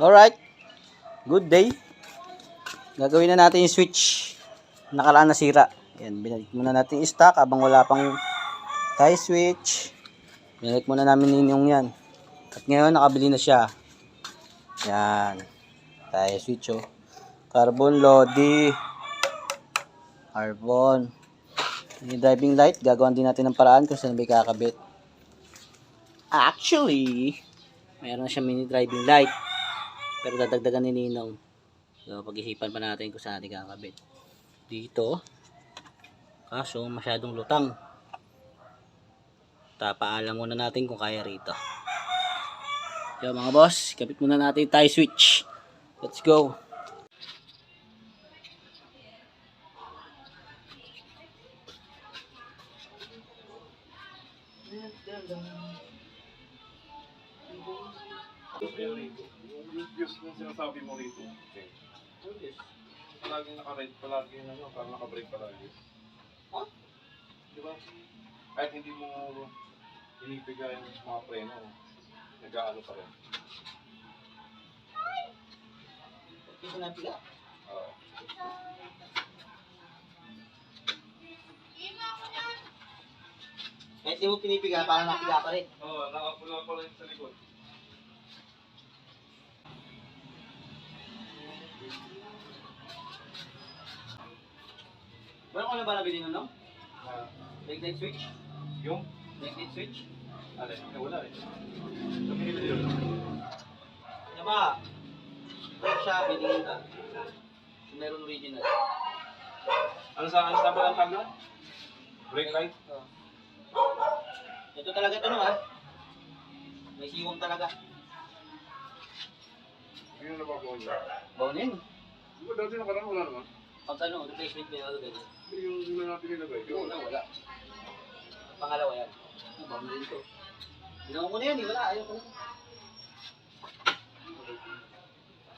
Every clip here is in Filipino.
Alright. Good day. Gagawin na natin yung switch. Nakalaan nasira. Yan, binalik muna natin yung stock habang wala pang tie switch. Binalik muna namin ninyong yan. At ngayon, nakabili na siya. Yan. Tie switch, oh. Carbon Lodi. Carbon. Yung driving light, gagawan din natin ng paraan kung saan may kakabit. Actually, mayroon na siya mini driving light. Pero dadagdagan ni Ninong. So, pag-isipan pa natin kung saan natin kakabit. Dito. Kaso, masyadong lutang. Tapaalam muna natin kung kaya rito. Yo mga boss, kapit muna natin tie switch. Let's go. Views yung sinasabi mo rito. Palagi naka-red, palagi ano, parang naka-brake palagi. Huh? Di ba? Kahit hindi mo inibigay yung mga preno, nag-aano pa rin. Dito na pila. Oo. Kahit di mo pinipiga, parang napiga pa rin. Oo, nakapula pa rin sa likod. Meron ko na ba nabili nun, no? Brake light switch? yung? Brake light switch? Alin? Eh, wala eh. Sabihin na yun. Ano ba? Ito siya, bilhin ka. Meron original. Ano sa ano sa ang tagla? Brake light? Ito talaga ito, no, ha? May siwang talaga. Yun na ba ko yun? Baon yan. Di ba dati nakaraan wala naman? Pag ano, replacement may ano ganyan. Yung yung natin nilagay. Yung una, wala. Pangalawa yan. Ah, baon na ito. Ginawa ko na yan, eh. Wala, ayaw ko na.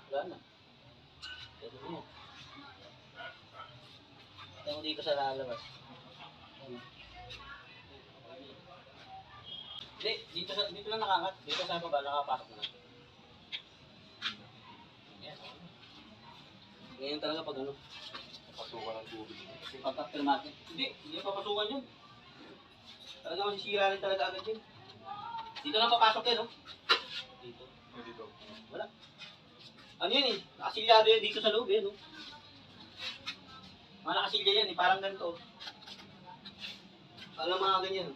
Wala na. Ito yan. Tingnan mo dito sa lalabas. Hindi, dito, sa, dito lang nakangat. Dito sa baba, nakapasok na. Yan. Ganyan talaga pag ano. Pasukan ng tubig. Pagka-after natin. Hindi, hindi papasukan yun. Talaga masisira rin talaga agad yun. Dito lang papasok yan, no? Dito. Yung dito. Wala. Ano yan eh? Nakasilyado yan dito sa loob eh, no? Mga nakasilya yan eh, parang ganito. Parang mga ganyan.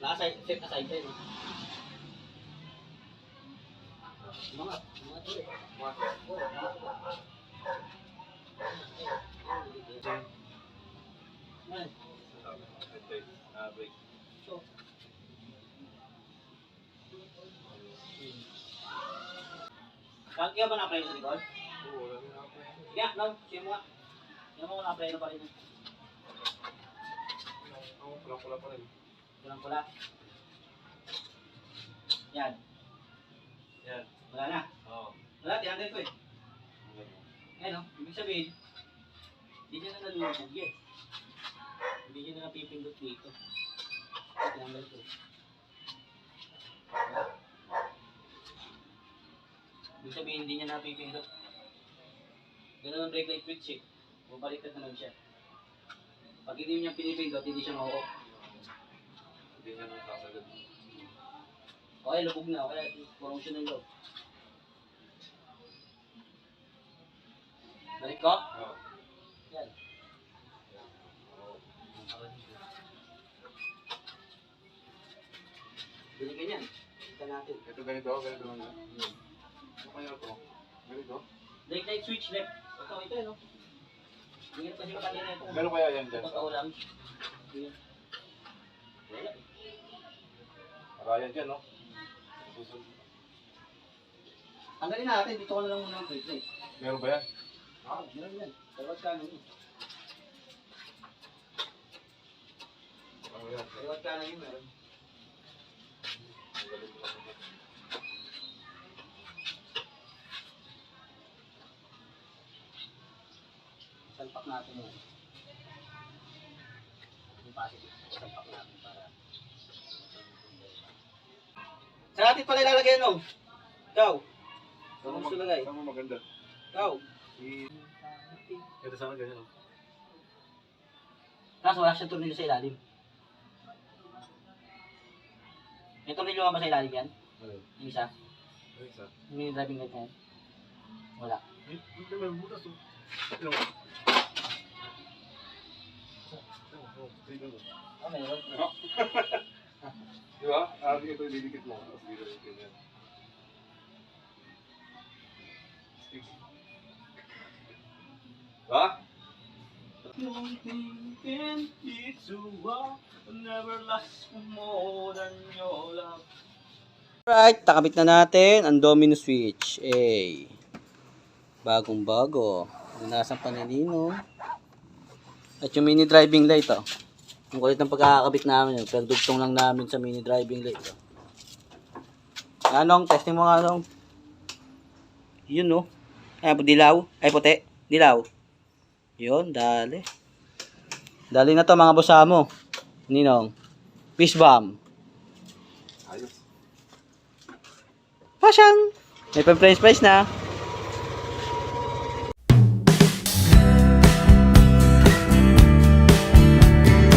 Naka-side, set aside yan, no? Mga, mga to eh. Master. Ah, brake. So, Bakit kaya ba na-apply sa likod? Oo, wala rin ako. Sige, no, sige mo nga. Sige mo na-apply na pa rin. Oo, pula-pula pa rin. Kulang pula. Yan. Yan. Wala na. Oo. Wala, tinanggal ko eh. Yan no, ibig sabihin, hindi niya na nalulubog yan. Hindi niya na napipindot dito. Ko. Wala. Ibig sabihin, hindi niya napipindot. Ganun ang brake light switch eh. Bumaliktad naman siya. Pag hindi niya pinipindot, hindi siya ma-off. Hindi niya nang sasagad. Okay, lubog na. Okay, kurong siya ng loob. Balik ko? Oo. Yan. Bili ka niyan. Ito natin. Ito ganito, ganito lang yan. Ano kaya ito? Ganito? Late light switch left. Ito, ito no? Ingat kasi ka kanina ito. Gano'n kaya yan dyan? Totoo lang. Wala. Ryan dyan, no? Susunod. Tanggalin natin. Dito ko na lang muna ang brake light. Meron ba yan? Ah, meron yan. Dalawat ka yun. Ano yan? Dalawat ka yun meron. Ang galing ko lang. Salpak natin yan. Yung positive. Salpak natin para... Sa natin pala ilalagay no? Ikaw. Ano gusto lagay? Saan mo maganda? Ikaw. I... Ganda sana ganyan. Kaso wala siyang tornilyo sa ilalim. May tornilyo ka ba sa ilalim yan? Ano? Yung isa? Ano isa? Yung driving light na yan? Wala. Hindi may butas oh. Ah, meron. Di ba? Ah, ito didikit mo. Tapos dito yung ganyan. Ha? Alright, takabit na natin ang domino switch. Eh, bagong bago. Nasang panilino. At yung mini driving light, oh. Ang kulit ng pagkakabit namin, yun. Pero dugtong lang namin sa mini driving light, oh. Anong, testing mo nga, anong. Yun, no. Ay, dilaw. Ay, puti. Dilaw. Yun, dali. Dali na to, mga busamo. Ninong. Peace bomb. Ayos. Pasyang! May pa-price price na.